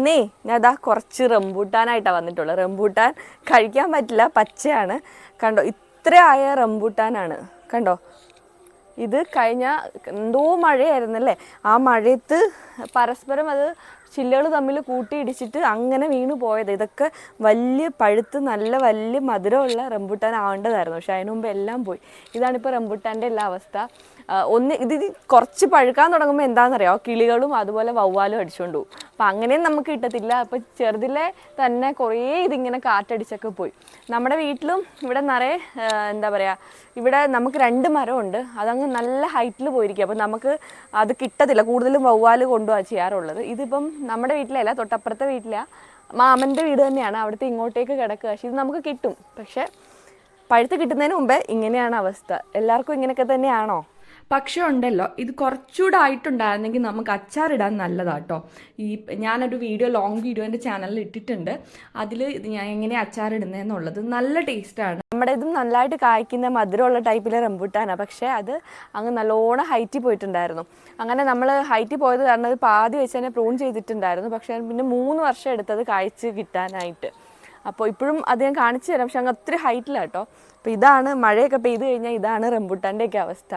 ഇന്നേ ഞാൻ അതാ കുറച്ച് റംബൂട്ടാനായിട്ടാണ് വന്നിട്ടുള്ളത് റംബൂട്ടാൻ കഴിക്കാൻ പറ്റില്ല പച്ചയാണ്. കണ്ടോ ഇത്ര ആയ റംബൂട്ടാനാണ്. കണ്ടോ ഇത് കഴിഞ്ഞ എന്തോ മഴയായിരുന്നല്ലേ? ആ മഴയത്ത് പരസ്പരം അത് ചില്ലകൾ തമ്മിൽ കൂട്ടിയിടിച്ചിട്ട് അങ്ങനെ വീണ് പോയത്. ഇതൊക്കെ വലിയ പഴുത്ത് നല്ല വലിയ മധുരമുള്ള റംബൂട്ടാൻ ആവേണ്ടതായിരുന്നു. പക്ഷെ അതിനു മുമ്പ് എല്ലാം പോയി. ഇതാണിപ്പോൾ റംബൂട്ടാന്റെ എല്ലാ അവസ്ഥ. ഒന്ന് ഇത് കുറച്ച് പഴുക്കാൻ തുടങ്ങുമ്പോൾ എന്താണെന്നറിയാമോ കിളികളും അതുപോലെ വവ്വാലും അടിച്ചുകൊണ്ട് പോകും അപ്പം അങ്ങനെയും നമുക്ക് കിട്ടത്തില്ല. അപ്പം ചെറുതിലെ തന്നെ കുറേ ഇതിങ്ങനെ കാറ്റടിച്ചൊക്കെ പോയി. നമ്മുടെ വീട്ടിലും ഇവിടെ നിറയെ എന്താ പറയുക ഇവിടെ നമുക്ക് രണ്ട് മരമുണ്ട്. അതങ്ങ് നല്ല ഹൈറ്റിൽ പോയിരിക്കുക അപ്പം നമുക്ക് അത് കിട്ടത്തില്ല. കൂടുതലും വവ്വാൽ കൊണ്ടുപോകാൻ ചെയ്യാറുള്ളത്. ഇതിപ്പം നമ്മുടെ വീട്ടിലല്ല തൊട്ടപ്പുറത്തെ വീട്ടിലാണ് മാമന്റെ വീട് തന്നെയാണ്. അവിടുത്തെ ഇങ്ങോട്ടേക്ക് കിടക്കുക. പക്ഷേ ഇത് നമുക്ക് കിട്ടും. പക്ഷേ പഴുത്ത് കിട്ടുന്നതിന് മുമ്പേ ഇങ്ങനെയാണ് അവസ്ഥ. എല്ലാവർക്കും ഇങ്ങനെയൊക്കെ തന്നെയാണോ? പക്ഷേ ഉണ്ടല്ലോ ഇത് കുറച്ചുകൂടെ ആയിട്ടുണ്ടായിരുന്നെങ്കിൽ നമുക്ക് അച്ചാറിടാൻ നല്ലതാട്ടോ. ഈ ഞാനൊരു വീഡിയോ ലോങ് വീഡിയോ എന്റെ ചാനലിൽ ഇട്ടിട്ടുണ്ട്. അതിൽ ഞാൻ എങ്ങനെ അച്ചാറിടുന്നതെന്നുള്ളത് നല്ല ടേസ്റ്റാണ് നമ്മുടെ ഇതും നല്ലതായിട്ട് കായ്ക്കുന്ന മധുരമുള്ള ടൈപ്പിലെ റംബൂട്ടാനാണ് പക്ഷേ അത് അങ്ങ് നല്ലോണം ഹൈറ്റിൽ പോയിട്ടുണ്ടായിരുന്നു. അങ്ങനെ നമ്മൾ ഹൈറ്റിൽ പോയത് കാരണം അത് പാതി വെച്ച് തന്നെ പ്രൂൺ ചെയ്തിട്ടുണ്ടായിരുന്നു. പക്ഷേ പിന്നെ മൂന്ന് വർഷം എടുത്തത് കായ്ച്ച് കിട്ടാനായിട്ട്. അപ്പോൾ ഇപ്പോഴും ഞാൻ കാണിച്ചു തരാം. പക്ഷെ അങ്ങ് ഒത്തിരി ഹൈറ്റിലാണ് കേട്ടോ അപ്പോൾ ഇതാണ് മഴയൊക്കെ പെയ്ത് കഴിഞ്ഞാൽ ഇതാണ് റംബുട്ടാന്റെയൊക്കെ അവസ്ഥ.